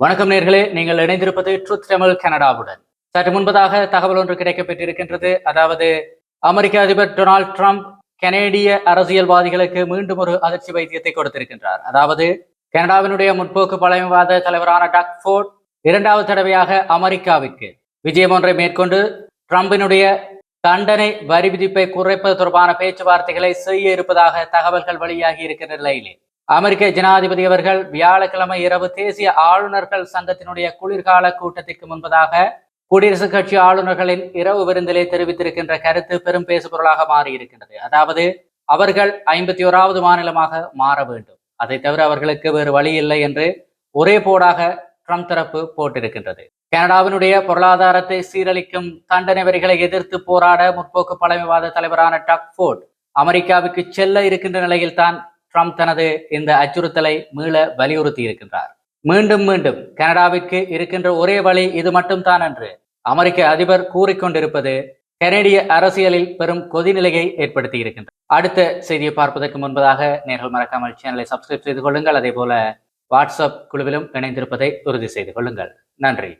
வணக்கம் நேர்களே நீங்கள் இணைந்திருப்பது ட்ரூத் தமிழ் கனடாவுடன். சற்று முன்பதாக தகவல் ஒன்று கிடைக்கப்பட்டிருக்கின்றது அதாவது அமெரிக்க அதிபர் டொனால்ட் ட்ரம்ப் கனேடிய அரசியல்வாதிகளுக்கு மீண்டும் ஒரு அதிர்ச்சி வைத்தியத்தை கொடுத்திருக்கின்றார். அதாவது கனடாவினுடைய முற்போக்கு பழமைவாத தலைவரான டக் ஃபோர்ட் இரண்டாவது தடவையாக அமெரிக்காவிற்கு விஜயம் ஒன்றை மேற்கொண்டு ட்ரம்பினுடைய தண்டனை வரி விதிப்பை குறைப்பது தொடர்பான பேச்சுவார்த்தைகளை செய்ய இருப்பதாக தகவல்கள் வெளியாகி இருக்கின்ற நிலையிலே. அமெரிக்க ஜனாதிபதி அவர்கள் வியாழக்கிழமை இரவு தேசிய ஆளுநர்கள் சங்கத்தினுடைய குளிர்கால கூட்டத்திற்கு முன்பதாக குடியரசுக் கட்சி ஆளுநர்களின் இரவு விருந்திலே தெரிவித்திருக்கின்ற கருத்து பெரும் பேசுபொருளாக மாறி இருக்கின்றது அதாவது அவர்கள் ஐம்பத்தி ஓராவது மாநிலமாக மாற வேண்டும். அதை தவிர அவர்களுக்கு வேறு வழி இல்லை என்று ஒரே போடாக ட்ரம்ப் தரப்பு போட்டிருக்கின்றது. கனடாவினுடைய பொருளாதாரத்தை சீரழிக்கும் தண்டனை வரிகளை எதிர்த்து போராட முற்போக்கு பழமைவாத தலைவரான டக் ஃபோர்ட் அமெரிக்காவுக்கு செல்ல இருக்கின்ற நிலையில் தான் ட்ரம்ப் தனது இந்த அச்சுறுத்தலை மீள வலியுறுத்தி இருக்கின்றார். மீண்டும் மீண்டும் கனடாவிற்கு இருக்கின்ற ஒரே வழி இது மட்டும்தான் என்று அமெரிக்க அதிபர் கூறிக்கொண்டிருப்பது கனேடிய அரசியலில் பெரும் கொதிநிலையை ஏற்படுத்தி இருக்கின்றது அடுத்த செய்தியை பார்ப்பதற்கு முன்பதாக நேர்கள் மறக்காமல் சேனலை சப்ஸ்கிரைப் செய்து கொள்ளுங்கள். அதே போல வாட்ஸ்அப் குழுவிலும் இணைந்திருப்பதை உறுதி செய்து கொள்ளுங்கள். நன்றி.